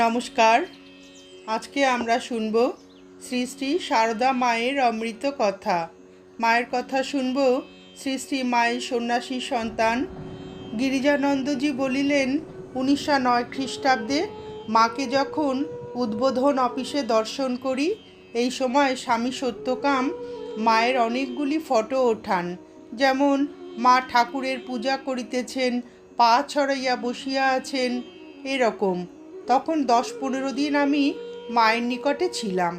নমস্কার। আজকে আমরা শুনব শ্রী শ্রী সারদা মায়ের অমৃত কথা। মায়ের কথা শুনব শ্রী শ্রী মায়ের সন্ন্যাসী সন্তান। গিরিজানন্দজি বলিলেন, উনিশশো নয় খ্রিস্টাব্দে মাকে যখন উদ্বোধন অফিসে দর্শন করি, এই সময় স্বামী সত্যকাম মায়ের অনেকগুলি ফটো ওঠান। যেমন, মা ঠাকুরের পূজা করিতেছেন, পা ছড়াইয়া বসিয়া আছেন, এরকম। তখন দশ পনেরো দিন আমি মায়ের নিকটে ছিলাম।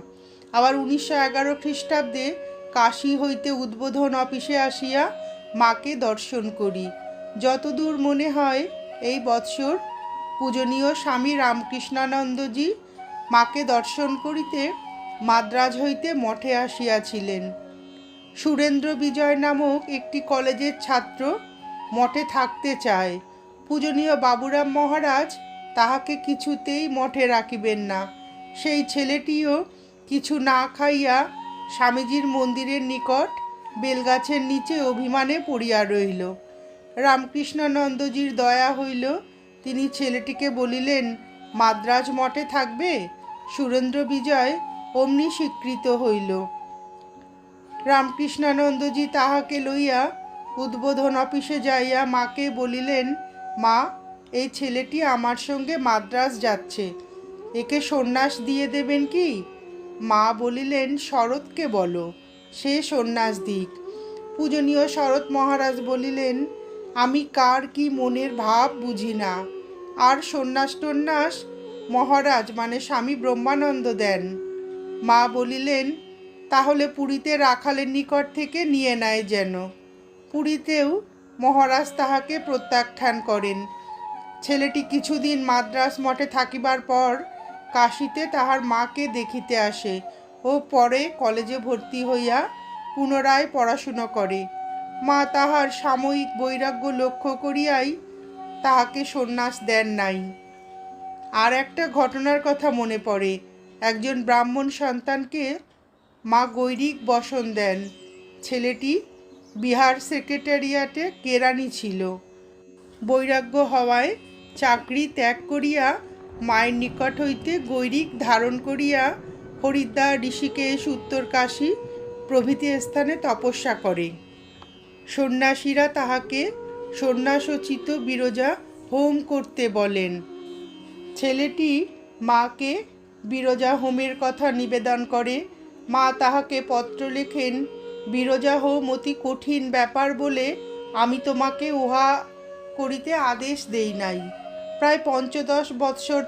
আবার উনিশশো এগারো খ্রিস্টাব্দে কাশী হইতে উদ্বোধন অফিসে আসিয়া মাকে দর্শন করি। যতদূর মনে হয়, এই বৎসর পূজনীয় স্বামী রামকৃষ্ণানন্দজি মাকে দর্শন করিতে মাদ্রাজ হইতে মঠে আসিয়াছিলেন। সুরেন্দ্র বিজয় নামক একটি কলেজের ছাত্র মঠে থাকতে চায়। পূজনীয় বাবুরাম মহারাজ তাহাকে কিছুতেই মঠে রাখিবেন না। সেই ছেলেটিও কিছু না খাইয়া স্বামীজির মন্দিরের নিকট বেলগাছের নিচে অভিমানে পড়িয়া রহিল রামকৃষ্ণানন্দজির দয়া হইল তিনি ছেলেটিকে বলিলেন, মাদ্রাজ মঠে থাকবে? সুরেন্দ্র বিজয় অমনি স্বীকৃত হইল। রামকৃষ্ণানন্দজি তাহাকে লইয়া উদ্বোধন অফিসে যাইয়া মাকে বলিলেন, মা এই ছেলেটি আমার সঙ্গে মাদ্রাজ যাচ্ছে। একে সন্ন্যাস দিয়ে দেবেন কি? মা বলিলেন, শরৎকে বলো। সে সন্ন্যাস দিক। পূজনীয় শরৎ মহারাজ বলিলেন, আমি কার কি মনের ভাব বুঝি না। আর সন্ন্যাস টন্যাস, মহারাজ মানে স্বামী ব্রহ্মানন্দ দেন। মা বলিলেন, তাহলে পুরীতে রাখালের নিকট থেকে নিয়ে নেয় যেন। পুরীতেও মহারাজ তাহাকে প্রত্যাখ্যান করেন। ছেলেটি কিছুদিন মাদ্রাস মঠে থাকিবার পর কাশীতে তাহার মাকে দেখিতে আসে ও পরে কলেজে ভর্তি হইয়া পুনরায় পড়াশুনো করে। মা তাহার সাময়িক বৈরাগ্য লক্ষ্য করিয়াই তাহাকে সন্ন্যাস দেন নাই। আর একটা ঘটনার কথা মনে পড়ে। একজন ব্রাহ্মণ সন্তানকে মা গৈরিক বসন দেন। ছেলেটি বিহার সেক্রেটারিয়াটে কেরানি ছিল। বৈরাগ্য হওয়ায় চাকরি ত্যাগ করিয়া মায়ের নিকট হইতে গৈরিক ধারণ করিয়া হরিদ্বার, ঋষিকেশ, উত্তরকাশী প্রভৃতি স্থানে তপস্যা করে। সন্ন্যাসীরা তাহাকে সন্ন্যাসোচিত বিরজা হোম করতে বলেন। ছেলেটি মাকে বিরজা হোমের কথা নিবেদন করে। মা তাহাকে পত্র লেখেন, বিরজা হোম অতি কঠিন ব্যাপার বলে আমি তোমাকে উহা করিতে আদেশ দেই নাই। প্রায় পঞ্চদশ বৎসর